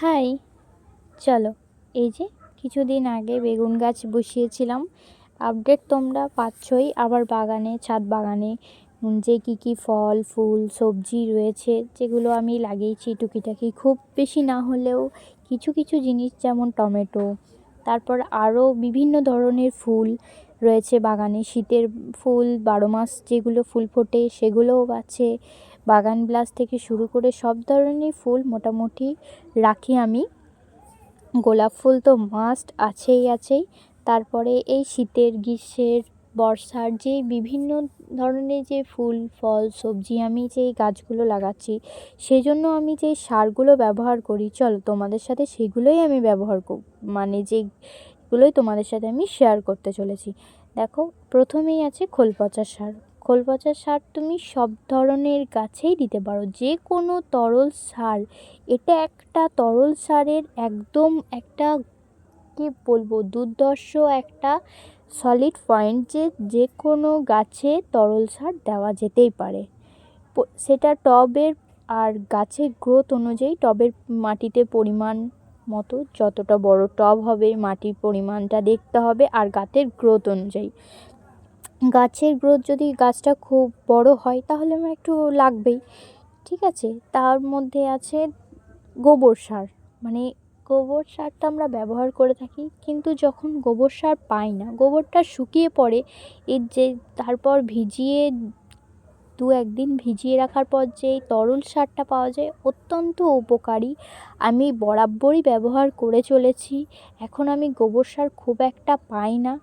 High, চলো। এই যে, কিছুদিন আগে বেগুন গাছ বসিয়েছিলাম। আপডেট তোমরা পাচ্ছই, আবার বাগানে, ছাদ বাগানে। যে কী কী ফল, ফুল, সবজি রয়েছে, যেগুলো আমি লাগিয়েছি টুকিটাকি। খুব বেশি না হলেও কিছু কিছু জিনিস, যেমন টমেটো, তারপর আরও বিভিন্ন ধরনের ফুল রয়েছে বাগানে। শীতের ফুল, বারো মাস যেগুলো ফুল ফোটে, সেগুলোও আছে। বাগান ব্লাস থেকে শুরু করে সব ধরনের ফুল মোটামুটি রাখি আমি। গোলাপ ফুল তো মাস্ট আছেই আছেই। তারপরে এই শীতের, গ্রীষ্মের, বর্ষার যে বিভিন্ন ধরনের যে ফুল, ফল, সবজি আমি যে গাছগুলো লাগাচ্ছি সেই জন্য আমি যে সারগুলো ব্যবহার করি, চলো তোমাদের সাথে সেগুলোই আমি ব্যবহার মানে যেগুলোই তোমাদের সাথে আমি শেয়ার করতে চলেছি। দেখো, প্রথমেই আছে খোল পচা সার। খোল পচা সার তুমি সব ধরনের গাছেই দিতে পারো যে কোনো তরল সার। এটা একটা তরল সারের একদম একটা, কী বলব দুর্দর্শ একটা সলিড পয়েন্ট যে যে কোনো গাছে তরল সার দেওয়া যেতেই পারে। সেটা টবের আর গাছের গ্রোথ অনুযায়ী টবের মাটিতে পরিমাণ মতো যতটা বড় টব হবে, মাটির পরিমাণটা দেখতে হবে আর গাছের গ্রোথ অনুযায়ী। গাছের গ্রোথ যদি গাছটা খুব বড় হয়, তাহলে আমার একটু লাগবেই। ঠিক আছে? তার মধ্যে আছে গোবর সার। মানে গোবর সারটা আমরা ব্যবহার করে থাকি, কিন্তু যখন গোবর সার পাই না, গোবরটা শুকিয়ে পড়ে, এর যে তারপর ভিজিয়ে দু একদিন ভিজিয়ে রাখার পর যে তরল সারটা পাওয়া যায়, অত্যন্ত উপকারী। আমি বরাবরই ব্যবহার করে চলেছি। এখন আমি গোবর সার খুব একটা পাই না।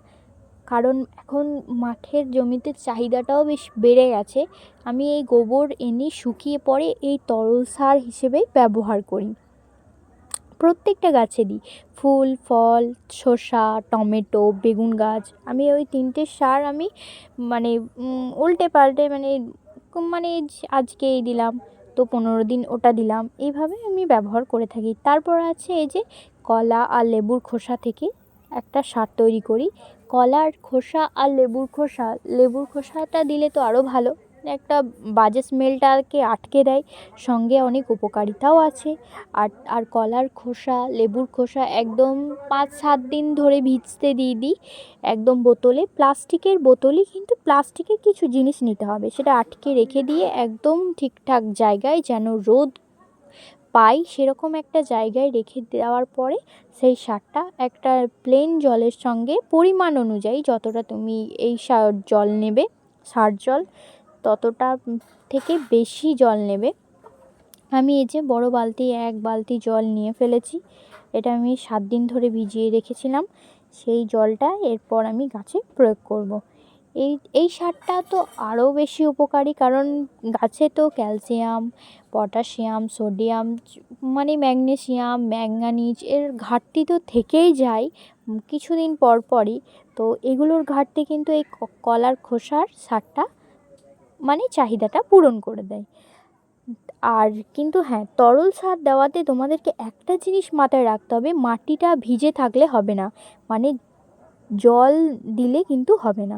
কারণ এখন মাঠের জমিতে চাহিদাটাও বেশ বেড়ে গেছে। আমি এই গোবর এনে শুকিয়ে পরে এই তরল সার হিসেবেই ব্যবহার করি। প্রত্যেকটা গাছে দিই ফুল, ফল, শসা, টমেটো, বেগুন গাছ, আমি ওই তিনটে সার আমি মানে উল্টে পাল্টে মানে মানে আজকে এই দিলাম, তো পনেরো দিন ওটা দিলাম, এইভাবে আমি ব্যবহার করে থাকি। তারপর আছে এই যে কলা আর লেবুর খোসা থেকে একটা সার তৈরি করি। কলার খোসা আর লেবুর খোসা। লেবুর খোসাটা দিলে তো আরও ভালো। একটা বাজে স্মেলটাকে আটকে দেয়। সঙ্গে অনেক উপকারিতাও আছে। আর আর কলার খোসা, লেবুর খোসা একদম পাঁচ সাত দিন ধরে ভিজতে দিয়ে দিই। একদম বোতলে, প্লাস্টিকের বোতলই কিন্তু প্লাস্টিকের কিছু জিনিস নিতে হবে। সেটা আটকে রেখে দিয়ে একদম ঠিকঠাক জায়গায় যেন রোদ পাই সেরকম একটা জায়গায় রেখে দেওয়ার পরে সেই সারটা একটা প্লেন জলের সঙ্গে পরিমাণ অনুযায়ী যতটা তুমি এই সার জল নেবে, সার জল ততটা থেকে বেশি জল নেবে। আমি এই যে বড় বালতি, এক বালতি জল নিয়ে ফেলেছি। এটা আমি সাত দিন ধরে ভিজিয়ে রেখেছিলাম। সেই জলটা এরপর আমি গাছে প্রয়োগ করব। এই এই সারটা তো আরও বেশি উপকারী, কারণ গাছে তো ক্যালসিয়াম, পটাশিয়াম, সোডিয়াম মানে ম্যাগনেশিয়াম, ম্যাঙ্গানিজ এর ঘাটতি তো থেকেই যায় কিছুদিন পর পরই। তো এগুলোর ঘাটতি কিন্তু এই কলার খোসার সারটা মানে চাহিদাটা পূরণ করে দেয়। আর কিন্তু হ্যাঁ তরল সার দেওয়াতে তোমাদেরকে একটা জিনিস মাথায় রাখতে হবে, মাটিটা ভিজে থাকলে হবে না মানে জল দিলে কিন্তু হবে না।